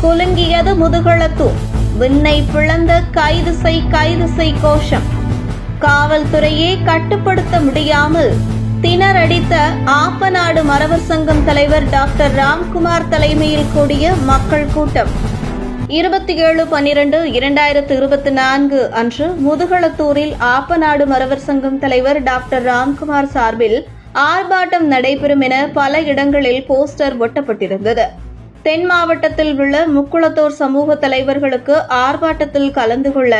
குலுங்கியது முதுகளத்தூர் விண்ணை பிளந்த கைது செய் கைது செய் கோஷம். காவல்துறையே கட்டுப்படுத்த முடியாமல் திணறடித்த ஆப்பநாடு மரவர் சங்கம் தலைவர் டாக்டர் ராம்குமார் தலைமையில் கூடிய மக்கள் கூட்டம். இருபத்தி ஏழு பன்னிரண்டு இரண்டாயிரத்து இருபத்தி நான்கு அன்று முதுகளத்தூரில் ஆப்பநாடு மரவர் சங்கம் தலைவர் டாக்டர் ராம்குமார் சார்பில் ஆர்ப்பாட்டம் நடைபெறும் என பல இடங்களில் போஸ்டர் ஒட்டப்பட்டிருந்தது. தென் மாவட்டத்தில் உள்ள முக்குளத்தூர் சமூக தலைவர்களுக்கு ஆர்ப்பாட்டத்தில் கலந்து கொள்ள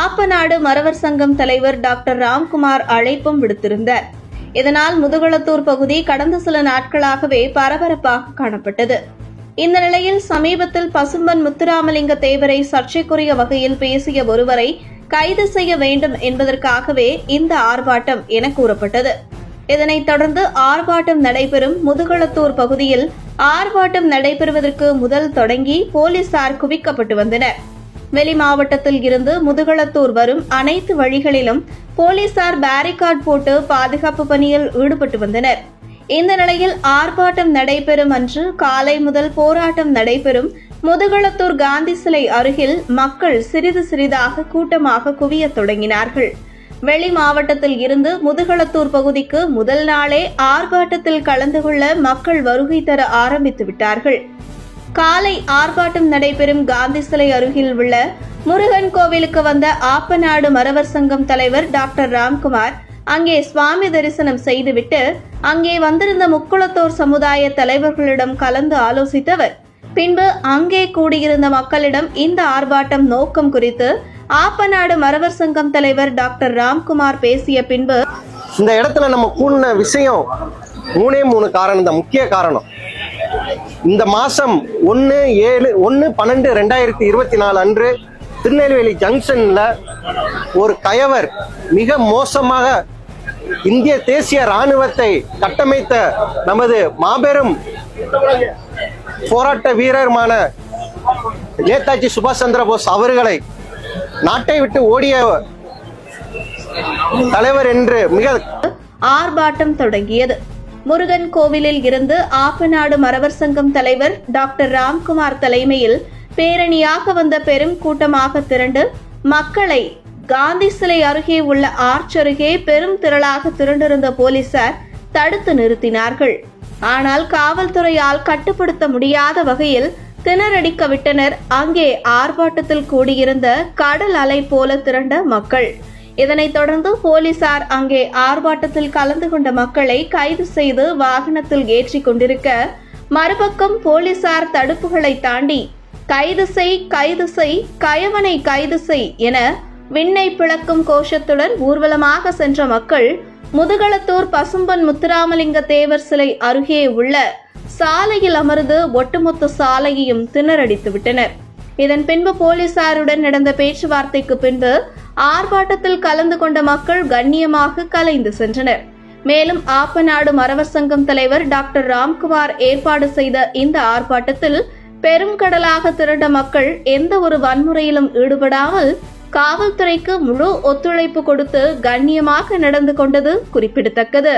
ஆப்பநாடு மரவர் சங்கம் தலைவர் டாக்டர் ராம்குமார் அழைப்பும் விடுத்திருந்தார். இதனால் முதுகுளத்தூர் பகுதி கடந்த சில நாட்களாகவே பரபரப்பாக காணப்பட்டது. இந்த நிலையில் சமீபத்தில் பசும்பன் முத்துராமலிங்க தேவரை சர்ச்சைக்குரிய வகையில் பேசிய ஒருவரை கைது செய்ய வேண்டும் என்பதற்காகவே இந்த ஆர்ப்பாட்டம் என கூறப்பட்டது. இதனைத் தொடர்ந்து ஆர்ப்பாட்டம் நடைபெறும் முதுகளத்தூர் பகுதியில் ஆர்ப்பாட்டம் நடைபெறுவதற்கு முதல் தொடங்கி போலீசார் குவிக்கப்பட்டு வந்தனர். வெளி மாவட்டத்தில் இருந்து முதுகளத்தூர் வரும் அனைத்து வழிகளிலும் போலீசார் பேரிகார்ட் போட்டு பாதுகாப்பு பணியில் ஈடுபட்டு வந்தனர். இந்த நிலையில் ஆர்ப்பாட்டம் நடைபெறும் அன்று காலை முதல் போராட்டம் நடைபெறும் முதுகளத்தூர் காந்தி சிலை அருகில் மக்கள் சிறிது சிறிதாக கூட்டமாக குவியத் தொடங்கினார்கள். வெளி மாவட்டத்தில் இருந்து முதுகளத்தூர் பகுதிக்கு முதல் நாளே ஆர்ப்பாட்டத்தில் கலந்து கொள்ள மக்கள் வருகை தர ஆரம்பித்து விட்டார்கள். காலை ஆர்ப்பாட்டம் நடைபெறும் காந்தி சிலை அருகில் உள்ள முருகன் கோவிலுக்கு வந்த ஆப்பநாடு மரவர் சங்கம் தலைவர் டாக்டர் ராம்குமார் அங்கே சுவாமி தரிசனம் செய்துவிட்டு அங்கே வந்திருந்த முக்குளத்தோர் சமுதாய தலைவர்களிடம் கலந்து ஆலோசித்தவர். பின்பு அங்கே கூடியிருந்த மக்களிடம் இந்த ஆர்ப்பாட்டம் நோக்கம் குறித்து ஆப்பநாடு மரவர் சங்கம் தலைவர் டாக்டர் ராம்குமார் பேசிய பின்பு இந்த இடத்துல நம்ம கூடின விஷயம் மூணே மூணு காரணம் தான் முக்கிய காரணம். இந்த மாசம் ஒன்று ஏழு ஒன்று பன்னெண்டு ரெண்டாயிரத்தி இருபத்தி நாலு அன்று திருநெல்வேலி ஜங்ஷன்ல ஒரு கயவர் மிக மோசமாக இந்திய தேசிய ராணுவத்தை கட்டமைத்த நமது மாபெரும் போராட்ட வீரருமான நேதாஜி சுபாஷ் சந்திர போஸ் அவர்களை நாட்டை விட்டு ஓடிய தலைவர் என்று மிக ஆர்ப்பாட்டம் தொடங்கியது. முருகன் கோவிலில் இருந்து ஆப்பநாடு மரவர் சங்கம் தலைவர் டாக்டர் ராம்குமார் தலைமையில் பேரணியாக வந்த பெரும் கூட்டமாக திரண்டு மக்களை காந்தி சிலை அருகே உள்ள ஆர்ச் அருகே பெரும் திரளாக திரண்டிருந்த போலீசார் தடுத்து நிறுத்தினார்கள். ஆனால் காவல்துறையால் கட்டுப்படுத்த முடியாத வகையில் திணறடிக்க விட்டனர். அங்கே ஆர்ப்பாட்டத்தில் கூடியிருந்த கடல் அலை போல திரண்ட மக்கள். இதனைத் தொடர்ந்து போலீசார் அங்கே ஆர்ப்பாட்டத்தில் கலந்து கொண்ட மக்களை கைது செய்து வாகனத்தில் ஏற்றி கொண்டிருக்க மறுபக்கம் போலீசார் தடுப்புகளை தாண்டி கைது செய் கைது செய் கயவனை கைது செய் என விண்ணை பிளக்கும் கோஷத்துடன் ஊர்வலமாக சென்ற மக்கள் முதுகளத்தூர் பசும்பன் முத்துராமலிங்க தேவர் சிலை அருகே உள்ள சாலையில் அமர்ந்து ஒட்டுமொத்த சாலையையும் திணறடித்து விட்டனர். இதன் பின்பு போலீசாருடன் நடந்த பேச்சுவார்த்தைக்கு பின்பு ஆர்ப்பாட்டத்தில் கலந்து கொண்ட மக்கள் கண்ணியமாக கலைந்து சென்றனர். மேலும் ஆப்பநாடு மரவர் சங்கம் தலைவர் டாக்டர் ராம்குமார் ஏற்பாடு செய்த இந்த ஆர்ப்பாட்டத்தில் பெரும் கடலாக திரண்ட மக்கள் எந்த ஒரு வன்முறையிலும் ஈடுபடாமல் காவல்துறைக்கு முழு ஒத்துழைப்பு கொடுத்து கண்ணியமாக நடந்து கொண்டது குறிப்பிடத்தக்கது.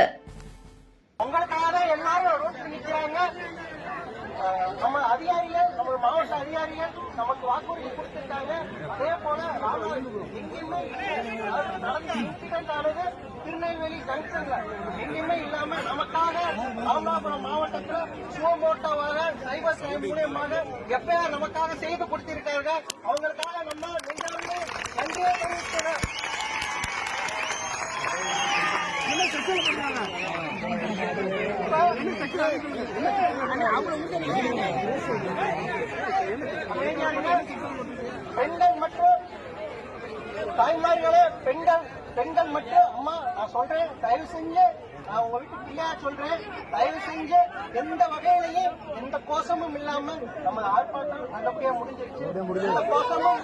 நம்ம அதிகாரிகள் நம்ம மாவட்ட அதிகாரிகள் நமக்கு வாக்குறுதி கொடுத்திருக்காங்க. அதே போல எங்கேயுமே நடந்த இன்சிடென்ட் ஆனது திருநெல்வேலி ஜங்ஷன்ல எங்கேயுமே இல்லாம நமக்காக சைபர் கிரைம் மூலியமாக எப்பயா நமக்காக செய்து கொடுத்திருக்காங்க. அவங்களுக்காக நம்ம பெண்கள் மற்றும் தாய்மார்களே பெண்கள் பெண்கள் மட்டும் அம்மா நான் சொல்றேன் தயவு செஞ்சு நான் உங்க வீட்டு பிள்ளையா சொல்றேன். தயவு செஞ்சு எந்த வகையிலையும் எந்த கோஷமும் இல்லாம நம்ம ஆர்ப்பாட்டம் நல்லபடியா முடிஞ்சிருச்சு. எந்த கோஷமும்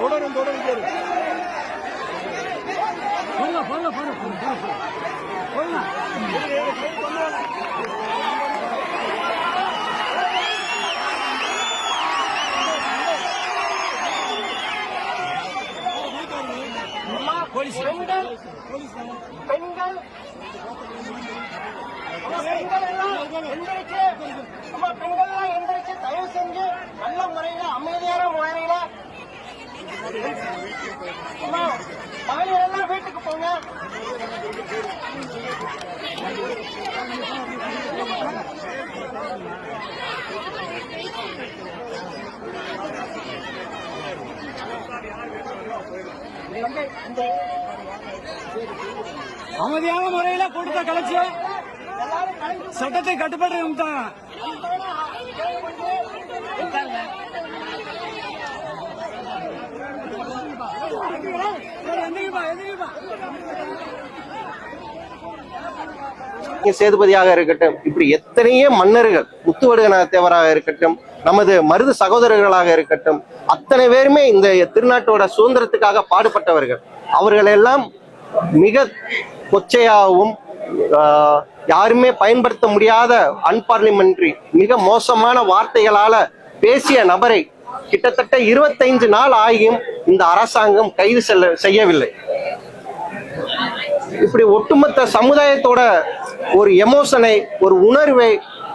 தொடரும் தொடரும் பெண்கள் பெண்கள். அம்மா, பெண்கள் எல்லாம் எந்திரிச்சு அம்மா பெண்கள் எல்லாம் எந்திரிச்சு நல்ல முறையில அமைதியான முறையில அம்மா, மகளிர் எல்லாம் வீட்டுக்கு போங்க அமைதியான முறையில கூட்டத்தை கலைச்சு? சட்டத்தை கட்டுப்பாடு சேதுபதியாக இருக்கட்டும் இப்படி எத்தனையோ மன்னர்கள் முத்துவடுகன தேவராக இருக்கட்டும் நமது மருது சகோதரர்களாக இருக்கட்டும் அத்தனை பேருமே இந்த திருநாட்டோட சுதந்திரத்துக்காக பாடுபட்டவர்கள். அவர்கள் எல்லாம் மிக கொச்சையாகவும் ஆஹ், யாருமே பயன்படுத்த முடியாத அன்பார்லிமெண்ட்ரி மிக மோசமான வார்த்தைகளால பேசிய நபரை கிட்டத்தட்ட இருபத்தைந்து நாள் ஆகியும் இந்த அரசாங்கம் கைது செல்ல செய்யவில்லை. இப்படி ஒட்டுமொத்த சமுதாயத்தோட ஒரு எமோஷனை ஒரு உணர்வை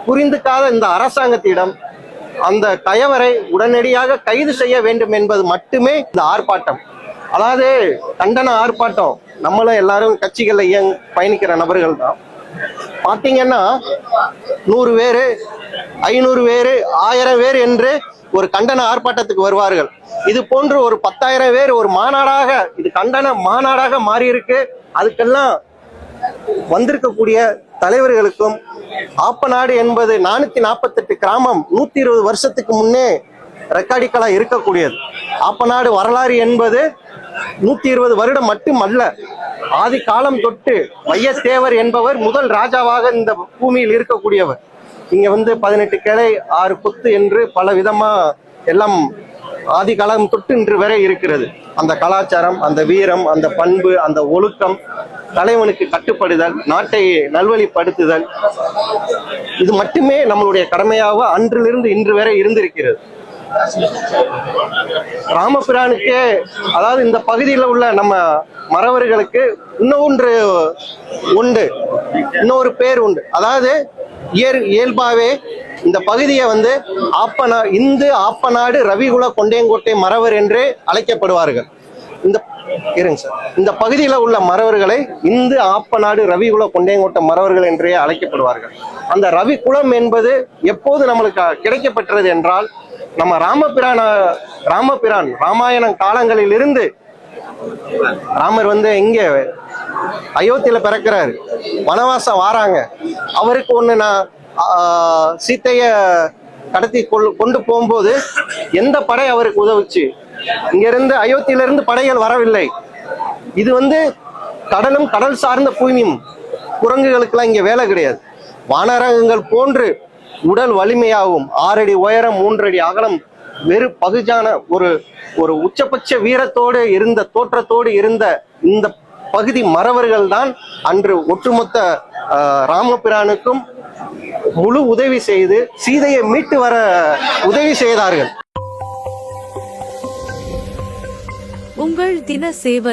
புரிந்துக்காத இந்த அரசாங்கத்திடம் அந்த கயவரை உடனடியாக கைது செய்ய வேண்டும் என்பது மட்டுமே இந்த ஆர்ப்பாட்டம். அதாவது கண்டன ஆர்ப்பாட்டம். நம்மளும் எல்லாரும் கட்சிகளில் இயங் பயணிக்கிற நபர்கள் தான். பார்த்தீங்கன்னா நூறு பேர் ஐநூறு பேர் ஆயிரம் பேர் என்று ஒரு கண்டன ஆர்ப்பாட்டத்துக்கு வருவார்கள். இது போன்று ஒரு பத்தாயிரம் பேர் ஒரு மாநாடாக இது கண்டன மாநாடாக மாறி இருக்கு அதுக்கெல்லாம் வந்திருக்கக்கூடிய தலைவர்களுக்கும் ஆப்பநாடு என்பது நானூத்தி நாற்பத்தெட்டு கிராமம் நூத்தி இருபது வருஷத்துக்கு முன்னே ரெக்கார்டிக்கலா இருக்கக்கூடியது. ஆப்பநாடு வரலாறு என்பது நூத்தி இருபது வருடம் மட்டும் அல்ல ஆதி காலம் தொட்டு வையத்தேவர் என்பவர் முதல் ராஜாவாக இந்த பூமியில் இருக்கக்கூடியவர். இங்க வந்து பதினெட்டு கிளை ஆறு கொத்து என்று பல விதமா எல்லாம் ஆதி காலம் தொட்டு இன்று வரை இருக்கிறது. அந்த கலாச்சாரம் அந்த வீரம் அந்த பண்பு அந்த ஒழுக்கம் தலைவனுக்கு கட்டுப்படுதல் நாட்டை நல்வழிப்படுத்துதல் இது மட்டுமே நம்மளுடைய கடமையாக அன்றிலிருந்து இன்று வரை இருந்திருக்கிறது. ராமபிரானுக்கு அதாவது இந்த பகுதியில் உள்ள நம்ம மறவர்களுக்கு இன்னொன்று உண்டு. இன்னொரு பேர் உண்டு. அதாவது இயல் இயல்பாவே இந்த பகுதியை வந்து ஆப்பனா இந்து ஆப்பநாடு ரவிகுல கொண்டையங்கோட்டை மறவர் என்றே அழைக்கப்படுவார்கள். இந்த இருங்க சார். இந்த பகுதியில் உள்ள மறவர்களை இந்து ஆப்பநாடு ரவிகுல கொண்டேங்கோட்டை மறவர்கள் என்றே அழைக்கப்படுவார்கள். அந்த ரவி குலம் என்பது எப்போது நம்மளுக்கு கிடைக்கப்பெற்றது என்றால் நம்ம ராமபிரான ராமபிரான் ராமாயணம் காலங்களில் இருந்து ராமர் வந்து இங்கே அயோத்தியில பிறக்கிறாரு. வனவாசம் வாராங்க. அவருக்கு ஒன்று நான் சீத்தைய கடத்தி கொள்- கொண்டு போகும்போது எந்த படை அவருக்கு உதவுச்சு? இங்கிருந்து அயோத்தியிலிருந்து படைகள் வரவில்லை. இது வந்து கடலும் கடல் சார்ந்த பூமியும் குரங்குகளுக்கெல்லாம் இங்கே வேலை கிடையாது. வானரகங்கள் போன்று உடல் வலிமையாகவும் ஆறடி உயரம் மூன்றடி அகலம் வெறு பகுஜான ஒரு ஒரு உச்சபட்ச வீரத்தோடு இருந்த தோற்றத்தோடு இருந்த இந்த பகுதி மறவர்கள் தான் அன்று ஒட்டுமொத்த ராமபிரானுக்கும் முழு உதவி செய்து சீதையை மீட்டு வர உதவி செய்தார்கள். உங்கள் தின சேவல்